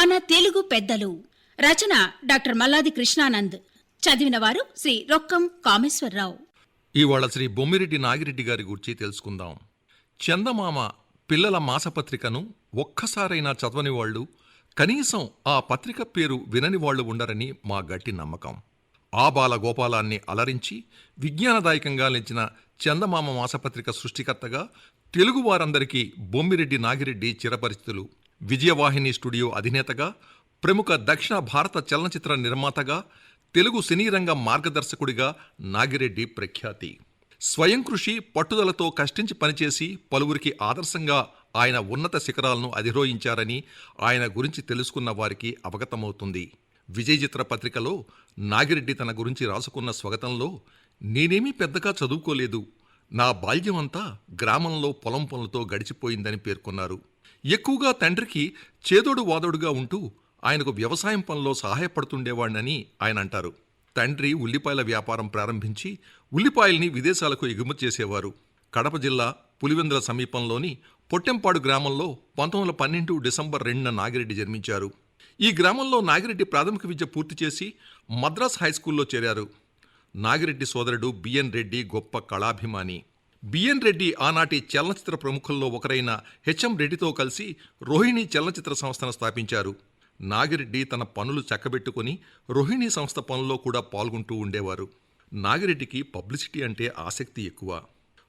మన తెలుగు పెద్దలు. రచన డాక్టర్ మల్లాది కృష్ణానంద్. చదివిన వారు శ్రీ రొక్కం కామేశ్వరరావు. ఇవాళ శ్రీ బొమ్మిరెడ్డి నాగిరెడ్డి గారి గురించి తెలుసుకుందాం. చందమామ పిల్లల మాసపత్రికను ఒక్కసారైనా చదవని వాళ్ళు కనీసం ఆ పత్రిక పేరు వినని వాళ్ళు ఉండరని మా గట్టి నమ్మకం. ఆ గోపాలాన్ని అలరించి విజ్ఞానదాయకంగా నిలిచిన చందమామ మాసపత్రిక సృష్టికర్తగా తెలుగు వారందరికీ బొమ్మిరెడ్డి నాగిరెడ్డి చిరపరిస్థితులు విజయవాహిని స్టూడియో అధినేతగా ప్రముఖ దక్షిణ భారత చలనచిత్ర నిర్మాతగా తెలుగు సినీ రంగ మార్గదర్శకుడిగా నాగిరెడ్డి ప్రఖ్యాతి. స్వయం కృషి పట్టుదలతో కష్టించి పనిచేసి పలువురికి ఆదర్శంగా ఆయన ఉన్నత శిఖరాలను అధిరోహించారని ఆయన గురించి తెలుసుకున్న వారికి అవగతమవుతుంది. విజయ్ చిత్ర పత్రికలో నాగిరెడ్డి తన గురించి రాసుకున్న స్వగతంలో నేనేమీ పెద్దగా చదువుకోలేదు. నా బాల్యమంతా గ్రామంలో పొలం పనులతో గడిచిపోయిందని పేర్కొన్నారు. ఎక్కువగా తండ్రికి చేదోడు వాదోడుగా ఉంటూ ఆయనకు వ్యవసాయం పనిలో సహాయపడుతుండేవాడినని ఆయన అంటారు. తండ్రి ఉల్లిపాయల వ్యాపారం ప్రారంభించి ఉల్లిపాయల్ని విదేశాలకు ఎగుమతి చేసేవారు. కడప జిల్లా పులివెందుల సమీపంలోని పొట్టెంపాడు గ్రామంలో పంతొమ్మిది వందల పన్నెండు డిసెంబర్ రెండున నాగిరెడ్డి జన్మించారు. ఈ గ్రామంలో నాగిరెడ్డి ప్రాథమిక విద్య పూర్తి చేసి మద్రాస్ హైస్కూల్లో చేరారు. నాగిరెడ్డి సోదరుడు బిఎన్ రెడ్డి గొప్ప కళాభిమాని. బిఎన్ రెడ్డి ఆనాటి చలనచిత్ర ప్రముఖుల్లో ఒకరైన హెచ్ఎం రెడ్డితో కలిసి రోహిణి చలనచిత్ర సంస్థను స్థాపించారు. నాగిరెడ్డి తన పనులు చక్కబెట్టుకుని రోహిణి సంస్థ పనుల్లో కూడా పాల్గొంటూ ఉండేవారు. నాగిరెడ్డికి పబ్లిసిటీ అంటే ఆసక్తి ఎక్కువ.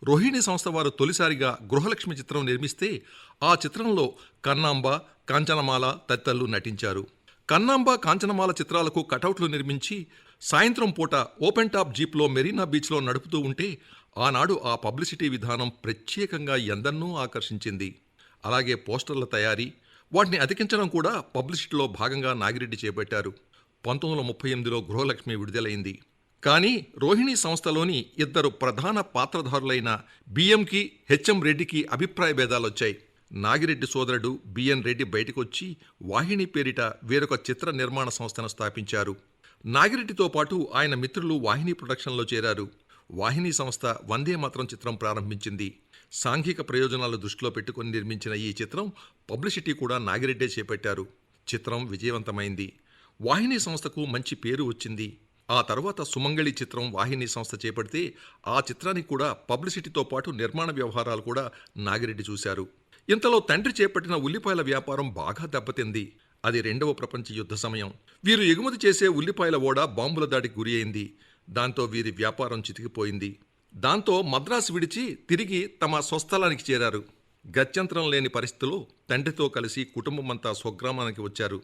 రోహిణి సంస్థ వారు తొలిసారిగా గృహలక్ష్మి చిత్రం నిర్మిస్తే ఆ చిత్రంలో కన్నాంబ కాంచనమాల తదితరులు నటించారు. కన్నాంబ కాంచనమాల చిత్రాలకు కటౌట్లు నిర్మించి సాయంత్రం పూట ఓపెన్ టాప్ జీప్లో మెరీనా బీచ్లో నడుపుతూ ఉంటే ఆనాడు ఆ పబ్లిసిటీ విధానం ప్రత్యేకంగా ఎందన్నో ఆకర్షించింది. అలాగే పోస్టర్ల తయారీ వాటిని అతికించడం కూడా పబ్లిసిటీలో భాగంగా నాగిరెడ్డి చేపట్టారు. పంతొమ్మిది వందల ముప్పై ఎనిమిదిలో గృహలక్ష్మి విడుదలైంది. కానీ రోహిణి సంస్థలోని ఇద్దరు ప్రధాన పాత్రధారులైన బిఎంకి హెచ్ఎం రెడ్డికి అభిప్రాయ భేదాలొచ్చాయి. నాగిరెడ్డి సోదరుడు బిఎన్ రెడ్డి బయటకొచ్చి వాహిని పేరిట వేరొక చిత్ర నిర్మాణ సంస్థను స్థాపించారు. నాగిరెడ్డితో పాటు ఆయన మిత్రులు వాహిని ప్రొడక్షన్లో చేరారు. వాహిని సంస్థ వందే మాత్రం చిత్రం ప్రారంభించింది. సాంఘిక ప్రయోజనాలు దృష్టిలో పెట్టుకుని నిర్మించిన ఈ చిత్రం పబ్లిసిటీ కూడా నాగిరెడ్డే చేపట్టారు. చిత్రం విజయవంతమైంది. వాహిని సంస్థకు మంచి పేరు వచ్చింది. ఆ తర్వాత సుమంగళి చిత్రం వాహిని సంస్థ చేపడితే ఆ చిత్రానికి కూడా పబ్లిసిటీతో పాటు నిర్మాణ వ్యవహారాలు కూడా నాగిరెడ్డి చూశారు. ఇంతలో తండ్రి చేపట్టిన ఉల్లిపాయల వ్యాపారం బాగా దెబ్బతింది. అది రెండవ ప్రపంచ యుద్ధ సమయం. వీరు ఎగుమతి చేసే ఉల్లిపాయల ఓడ బాంబుల దాడికి గురి అయింది. దాంతో వీరి వ్యాపారం చితికిపోయింది. దాంతో మద్రాసు విడిచి తిరిగి తమ స్వస్థలానికి చేరారు. గత్యంతరం లేని పరిస్థితిలో తండ్రితో కలిసి కుటుంబమంతా స్వగ్రామానికి వచ్చారు.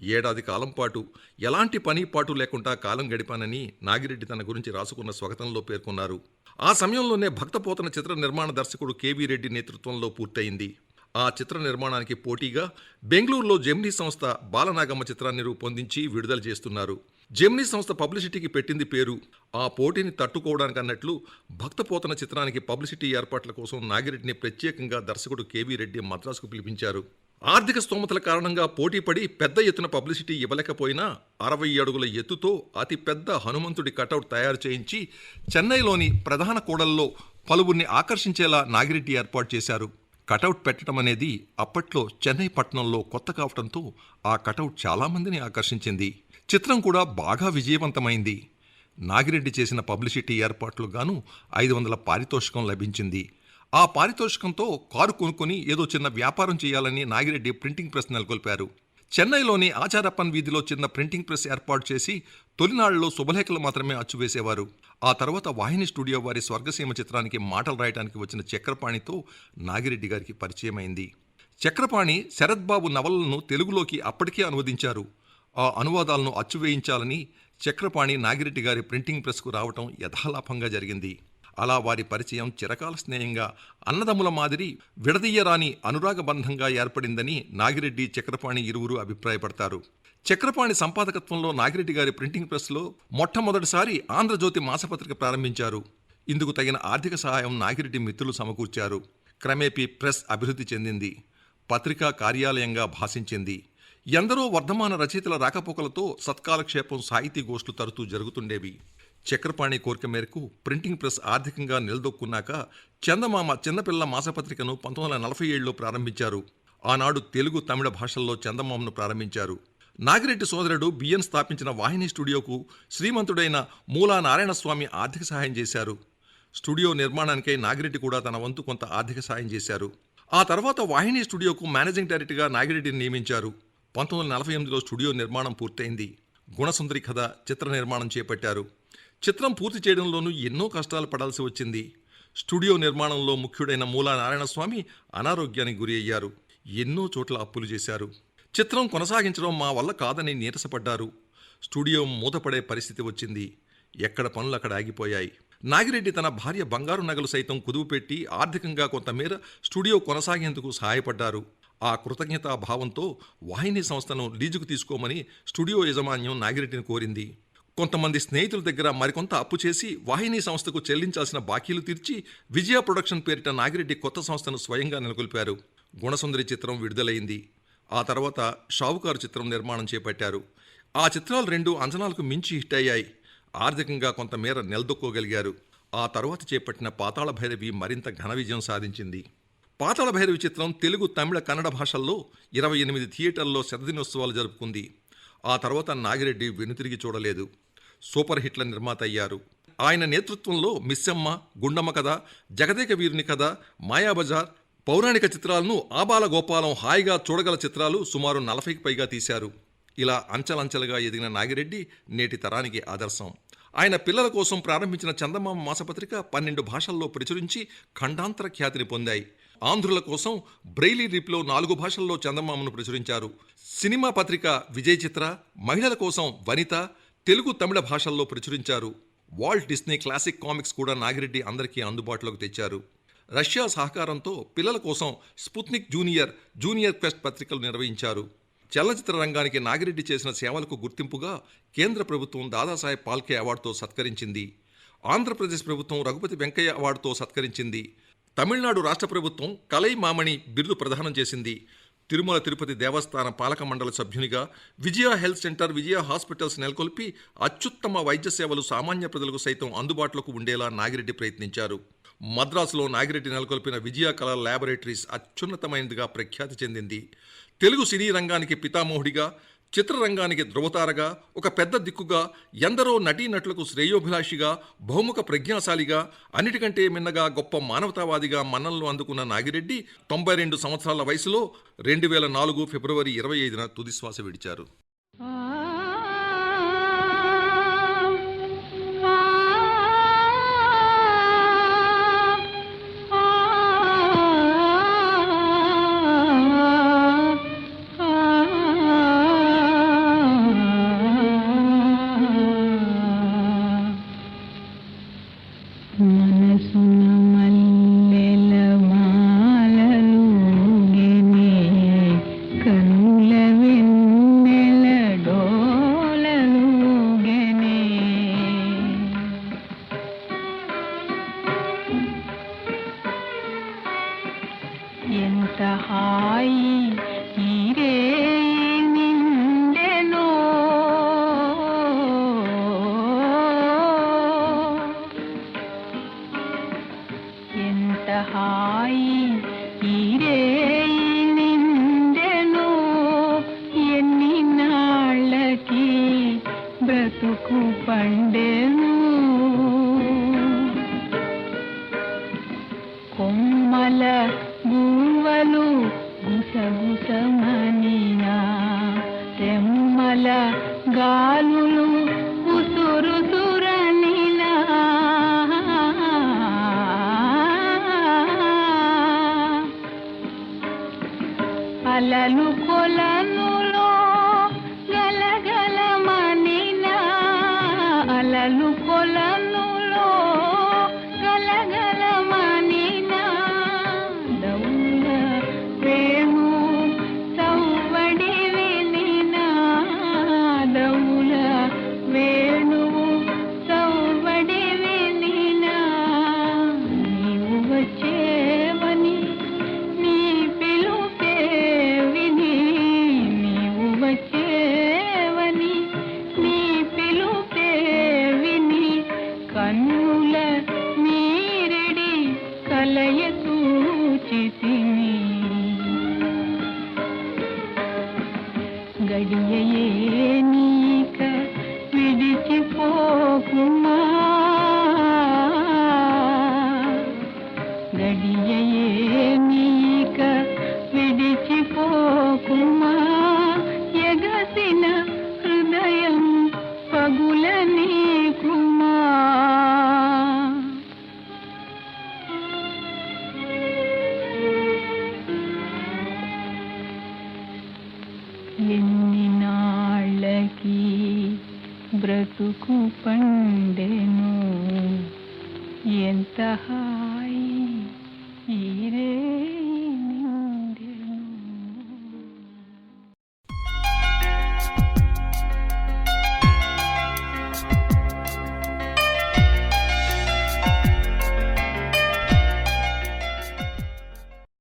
ఏడాది కాలం పాటు ఎలాంటి పని పాటు లేకుండా కాలం గడిపానని నాగిరెడ్డి తన గురించి రాసుకున్న స్వాగతంలో పేర్కొన్నారు. ఆ సమయంలోనే భక్తపోతన చిత్ర నిర్మాణ దర్శకుడు కేవీ రెడ్డి నేతృత్వంలో పూర్తయింది. ఆ చిత్ర నిర్మాణానికి పోటీగా బెంగళూరులో జెమినీ సంస్థ బాలనాగమ్మ చిత్రాన్ని రూపొందించి విడుదల చేస్తున్నారు. జెమినీ సంస్థ పబ్లిసిటీకి పెట్టింది పేరు. ఆ పోటీని తట్టుకోవడానికి అన్నట్లు భక్తపోతన చిత్రానికి పబ్లిసిటీ ఏర్పాట్ల కోసం నాగిరెడ్డిని ప్రత్యేకంగా దర్శకుడు కేవీ రెడ్డి మద్రాసుకు పిలిపించారు. ఆర్థిక స్తోమతల కారణంగా పోటీపడి పెద్ద ఎత్తున పబ్లిసిటీ ఇవ్వలేకపోయినా అరవై అడుగుల ఎత్తుతో అతి పెద్ద హనుమంతుడి కటౌట్ తయారు చేయించి చెన్నైలోని ప్రధాన కూడల్లో పలువురిని ఆకర్షించేలా నాగిరెడ్డి ఏర్పాటు చేశారు. కటౌట్ పెట్టడం అనేది అప్పట్లో చెన్నై పట్టణంలో కొత్త కావడంతో ఆ కటౌట్ చాలామందిని ఆకర్షించింది. చిత్రం కూడా బాగా విజయవంతమైంది. నాగిరెడ్డి చేసిన పబ్లిసిటీ ఏర్పాట్లు గాను ఐదు వందల పారితోషికం లభించింది. ఆ పారితోషికంతో కారు కొనుక్కొని ఏదో చిన్న వ్యాపారం చేయాలని నాగిరెడ్డి ప్రింటింగ్ ప్రెస్ నెలకొల్పారు. చెన్నైలోని ఆచారప్పన్ వీధిలో చిన్న ప్రింటింగ్ ప్రెస్ ఏర్పాటు చేసి తొలినాళ్ళలో శుభలేఖలు మాత్రమే అచ్చువేసేవారు. ఆ తర్వాత వాహిని స్టూడియో వారి స్వర్గసీమ చిత్రానికి మాటలు రాయడానికి వచ్చిన చక్రపాణితో నాగిరెడ్డి గారికి పరిచయమైంది. చక్రపాణి శరత్బాబు నవలలను తెలుగులోకి అప్పటికే అనువదించారు. ఆ అనువాదాలను అచ్చువేయించాలని చక్రపాణి నాగిరెడ్డి గారి ప్రింటింగ్ ప్రెస్కు రావటం యథాలాపంగా జరిగింది. అలా వారి పరిచయం చిరకాల స్నేహంగా అన్నదమ్ముల మాదిరి విడదీయరాని అనురాగ బంధంగా ఏర్పడిందని నాగిరెడ్డి చక్రపాణి ఇరువురు అభిప్రాయపడతారు. చక్రపాణి సంపాదకత్వంలో నాగిరెడ్డి గారి ప్రింటింగ్ ప్రెస్లో మొట్టమొదటిసారి ఆంధ్రజ్యోతి మాసపత్రిక ప్రారంభించారు. ఇందుకు తగిన ఆర్థిక సహాయం నాగిరెడ్డి మిత్రులు సమకూర్చారు. క్రమేపీ ప్రెస్ అభివృద్ధి చెందింది. పత్రికా కార్యాలయంగా భాషించింది. ఎందరో వర్ధమాన రచయితల రాకపోకలతో సత్కాలక్షేపం సాహితీ గోష్ఠులు తరచూ జరుగుతుండేవి. చక్రపాణి కోరిక మేరకు ప్రింటింగ్ ప్రెస్ ఆర్థికంగా నిలదొక్కున్నాక చందమామ చిన్నపిల్ల మాసపత్రికను పంతొమ్మిది వందల నలభై ఏడులో ప్రారంభించారు. ఆనాడు తెలుగు తమిళ భాషల్లో చందమామను ప్రారంభించారు. నాగిరెడ్డి సోదరుడు బిఎన్ స్థాపించిన వాహిని స్టూడియోకు శ్రీమంతుడైన మూలా నారాయణస్వామి ఆర్థిక సహాయం చేశారు. స్టూడియో నిర్మాణానికై నాగిరెడ్డి కూడా తన వంతు కొంత ఆర్థిక సాయం చేశారు. ఆ తర్వాత వాహిని స్టూడియోకు మేనేజింగ్ డైరెక్టర్గా నాగిరెడ్డిని నియమించారు. పంతొమ్మిది వందల నలభై ఎనిమిదిలో స్టూడియో నిర్మాణం పూర్తయింది. గుణసుందరి కథ చిత్ర నిర్మాణం చేపట్టారు. చిత్రం పూర్తి చేయడంలోనూ ఎన్నో కష్టాలు పడాల్సి వచ్చింది. స్టూడియో నిర్మాణంలో ముఖ్యుడైన మూలా నారాయణస్వామి అనారోగ్యానికి గురి అయ్యారు. ఎన్నో చోట్ల అప్పులు చేశారు. చిత్రం కొనసాగించడం మా వల్ల కాదని నీరసపడ్డారు. స్టూడియో మూతపడే పరిస్థితి వచ్చింది. ఎక్కడ పనులు అక్కడ ఆగిపోయాయి. నాగిరెడ్డి తన భార్య బంగారు నగలు సైతం కుదువు పెట్టి ఆర్థికంగా కొంతమేర స్టూడియో కొనసాగేందుకు సహాయపడ్డారు. ఆ కృతజ్ఞతా భావంతో వాహిని సంస్థను లీజుకు తీసుకోమని స్టూడియో యాజమాన్యం నాగిరెడ్డిని కోరింది. కొంతమంది స్నేహితుల దగ్గర మరికొంత అప్పు చేసి వాహిని సంస్థకు చెల్లించాల్సిన బాకీలు తీర్చి విజయ ప్రొడక్షన్ పేరిట నాగిరెడ్డి కొత్త సంస్థను స్వయంగా నెలకొల్పారు. గుణసుందరి చిత్రం విడుదలైంది. ఆ తర్వాత షావుకారు చిత్రం నిర్మాణం చేపట్టారు. ఆ చిత్రాలు రెండు అంచనాలకు మించి హిట్ అయ్యాయి. ఆర్థికంగా కొంతమేర నిలదొక్కోగలిగారు. ఆ తర్వాత చేపట్టిన పాతాళ భైరవి మరింత ఘన విజయం సాధించింది. పాతాళ భైరవి చిత్రం తెలుగు తమిళ కన్నడ భాషల్లో ఇరవై ఎనిమిది థియేటర్లలో శతదినోత్సవాలు జరుపుకుంది. ఆ తర్వాత నాగిరెడ్డి వెనుతిరిగి చూడలేదు. సూపర్ హిట్ల నిర్మాత అయ్యారు ఆయన నేతృత్వంలో మిస్సమ్మ గుండమ్మ కథ జగదేక వీరుని కథ మాయాబజార్ పౌరాణిక చిత్రాలను ఆబాల గోపాలం హాయిగా చూడగల చిత్రాలు సుమారు నలభైకి పైగా తీశారు. ఇలా అంచెలంచెలుగా ఎదిగిన నాగిరెడ్డి నేటి తరానికి ఆదర్శం. ఆయన పిల్లల కోసం ప్రారంభించిన చందమామ మాసపత్రిక పన్నెండు భాషల్లో ప్రచురించి ఖండాంతర ఖ్యాతిని పొందాయి. ఆంధ్రుల కోసం బ్రెయిలీ రీప్లో నాలుగు భాషల్లో చందమామను ప్రచురించారు. సినిమా పత్రిక విజయ్ చిత్ర మహిళల కోసం వనిత తెలుగు తమిళ భాషల్లో ప్రచురించారు. వాల్ట్ డిస్నీ క్లాసిక్ కామిక్స్ కూడా నాగిరెడ్డి అందరికీ అందుబాటులోకి తెచ్చారు. రష్యా సహకారంతో పిల్లల కోసం స్పుత్నిక్ జూనియర్ జూనియర్ క్వెస్ట్ పత్రికలు నిర్వహించారు. చలనచిత్ర రంగానికి నాగిరెడ్డి చేసిన సేవలకు గుర్తింపుగా కేంద్ర ప్రభుత్వం దాదాసాహెబ్ పాల్కే అవార్డుతో సత్కరించింది. ఆంధ్రప్రదేశ్ ప్రభుత్వం రఘుపతి వెంకయ్య అవార్డుతో సత్కరించింది. తమిళనాడు రాష్ట్ర ప్రభుత్వం కలై మామణి బిరుదు ప్రదానం చేసింది. తిరుమల తిరుపతి దేవస్థాన పాలక మండల సభ్యునిగా Vijaya health centre Vijaya hospitals నెలకొల్పి అత్యుత్తమ వైద్య సేవలు సామాన్య ప్రజలకు సైతం అందుబాటులోకి ఉండేలా నాగిరెడ్డి ప్రయత్నించారు. మద్రాసులో నాగిరెడ్డి నెలకొల్పిన విజయ కళా ల్యాబొరేటరీస్ అత్యున్నతమైనదిగా ప్రఖ్యాతి చెందింది. తెలుగు సినీ రంగానికి పితామోహుడిగా చిత్రరంగానికి ధృవతారగా ఒక పెద్ద దిక్కుగా ఎందరో నటీనటులకు శ్రేయోభిలాషిగా బహుముఖ ప్రజ్ఞాశాలిగా అన్నిటికంటే మిన్నగా గొప్ప మానవతావాదిగా మన్ననలు అందుకున్న నాగిరెడ్డి తొంభై రెండు సంవత్సరాల వయసులో రెండు వేల నాలుగు ఫిబ్రవరి ఇరవై ఐదున తుదిశ్వాస విడిచారు. అలలు కొలనులో வளையத்தில் ఎంత